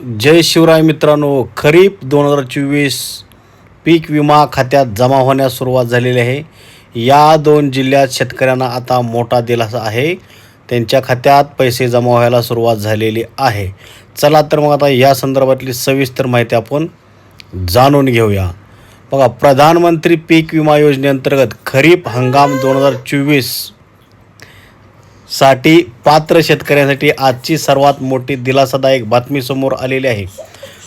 जय शिवराय मित्रांनो खरीप दोन हजार चोवीस पीक विमा खात्यात जमा होण्यास सुरुवात झालेली आहे. या दोन जिल्ह्यात शेतकऱ्यांना आता मोठा दिलासा आहे. त्यांच्या खात्यात पैसे जमा व्हायला सुरुवात झालेली आहे. चला तर मग आता या संदर्भातली सविस्तर माहिती आपण जाणून घेऊया. बघा प्रधानमंत्री पीक विमा योजनेअंतर्गत खरीप हंगाम दोन हजार चोवीस साठी पात्र शेतकऱ्यांसाठी आजची सर्वात मोठी दिलासादायक बातमी समोर आलेली आहे.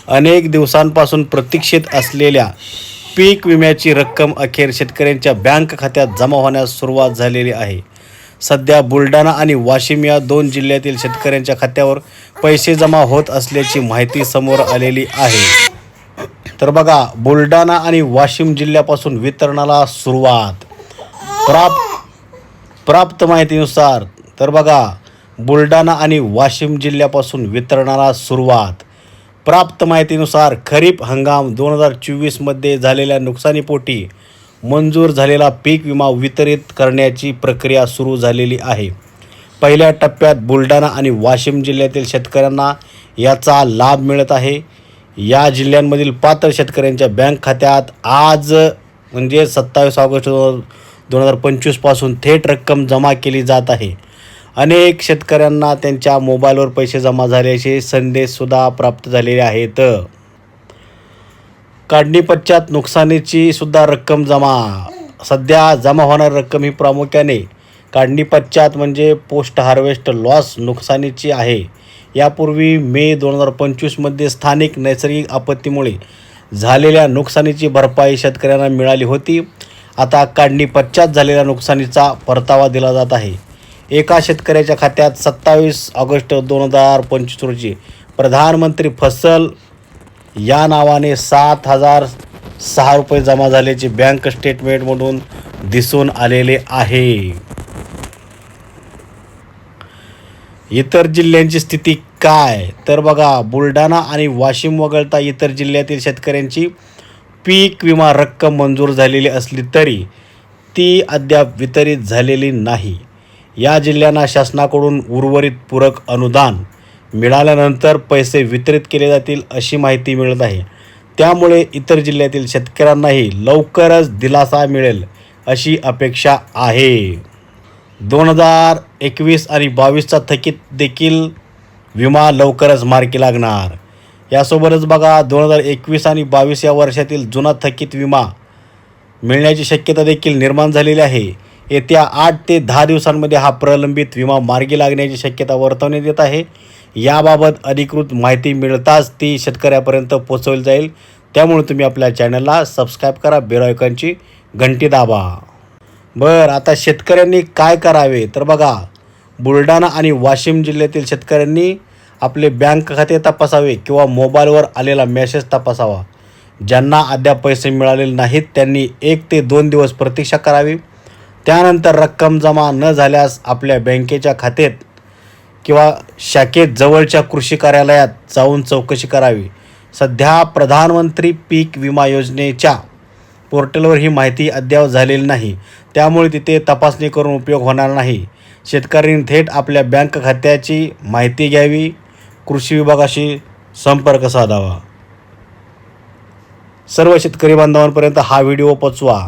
अनेक दिवसांपासून प्रतीक्षित असलेल्या पीक विम्याची रक्कम अखेर शेतकऱ्यांच्या बँक खात्यात जमा होण्यास सुरुवात झालेली आहे. सध्या बुलढाणा आणि वाशिम या दोन जिल्ह्यातील शेतकऱ्यांच्या खात्यावर पैसे जमा होत असल्याची माहिती समोर आलेली आहे. तर बघा बुलढाणा आणि वाशिम जिल्ह्यापासून वितरणाला सुरुवात. प्राप्त प्राप्त माहितीनुसार तर बघा बुलढाणा आणि वाशिम जिल्ह्यापासून वितरणाला सुरुवात. प्राप्त माहितीनुसार खरीप हंगाम दोन हजार चोवीसमध्ये झालेल्या नुकसानीपोटी मंजूर झालेला पीक विमा वितरित करण्याची प्रक्रिया सुरू झालेली आहे. पहिल्या टप्प्यात बुलढाणा आणि वाशिम जिल्ह्यातील शेतकऱ्यांना याचा लाभ मिळत आहे. या जिल्ह्यांमधील पात्र शेतकऱ्यांच्या बँक खात्यात आज म्हणजे सत्तावीस ऑगस्ट दोन हजार पंचवीसपासून थेट रक्कम जमा केली जात आहे. अनेक शेतकऱ्यांना त्यांच्या मोबाईलवर पैसे जमा झाल्याचे संदेशसुद्धा प्राप्त झालेले आहेत. काढणी पश्चात नुकसानीची सुद्धा रक्कम जमा. सध्या जमा होणारी रक्कम ही प्रामुख्याने काढणी पश्चात म्हणजे पोस्ट हार्वेस्ट लॉस नुकसानीची आहे. यापूर्वी मे दोन हजार पंचवीसमध्ये स्थानिक नैसर्गिक आपत्तीमुळे झालेल्या नुकसानीची भरपाई शेतकऱ्यांना मिळाली होती. आता काढणी पश्चात झालेल्या नुकसानीचा परतावा दिला जात आहे. एका शेतकऱ्याच्या खात्यात सत्तावीस ऑगस्ट दोन हजार पंचवीस रोजी प्रधानमंत्री फसल या नावाने सात हजार सहा रुपये जमा झाल्याचे बँक स्टेटमेंटमधून दिसून आलेले आहे. इतर जिल्ह्यांची स्थिती काय? तर बघा बुलढाणा आणि वाशिम वगळता इतर जिल्ह्यातील शेतकऱ्यांची पीक विमा रक्कम मंजूर झालेली असली तरी ती अद्याप वितरित झालेली नाही. या जिल्ह्यांना शासनाकडून उर्वरित पूरक अनुदान मिळाल्यानंतर पैसे वितरित केले जातील अशी माहिती मिळत आहे. त्यामुळे इतर जिल्ह्यातील शेतकऱ्यांनाही लवकरच दिलासा मिळेल अशी अपेक्षा आहे. दोन हजार एकवीस आणि बावीसचा थकीत देखील विमा लवकरच मार्गी लागणार. यासोबतच बघा दोन हजार एकवीस आणि बावीस या वर्षातील जुना थकीत विमा मिळण्याची शक्यता देखील निर्माण झालेली आहे. येत्या आठ ते दहा दिवसांमध्ये हा प्रलंबित विमा मार्गी लागण्याची शक्यता वर्तवण्यात येत आहे. याबाबत अधिकृत माहिती मिळताच ती शेतकऱ्यापर्यंत पोचवली जाईल. त्यामुळे तुम्ही आपल्या चॅनलला सबस्क्राईब करा बेलायकॉनची घंटी दाबा. बर आता शेतकऱ्यांनी काय करावे? तर बघा बुलढाणा आणि वाशिम जिल्ह्यातील शेतकऱ्यांनी आपले बँक खाते तपासावे किंवा मोबाईलवर आलेला मेसेज तपासावा. ज्यांना अद्याप पैसे मिळालेले नाहीत त्यांनी एक ते दोन दिवस प्रतीक्षा करावी. त्यानंतर रक्कम जमा न झाल्यास आपल्या बँकेच्या खात्यात किंवा शाखेत जवळच्या कृषी कार्यालयात जाऊन चौकशी करावी. सध्या प्रधानमंत्री पीक विमा योजनेच्या पोर्टलवर ही माहिती अद्याप झालेली नाही. त्यामुळे तिथे तपासणी करून उपयोग होणार नाही. शेतकऱ्यांनी थेट आपल्या बँक खात्याची माहिती घ्यावी. कृषी विभागाशी संपर्क साधावा. सर्व शेतकरी बांधवांपर्यंत हा व्हिडिओ पोचवा.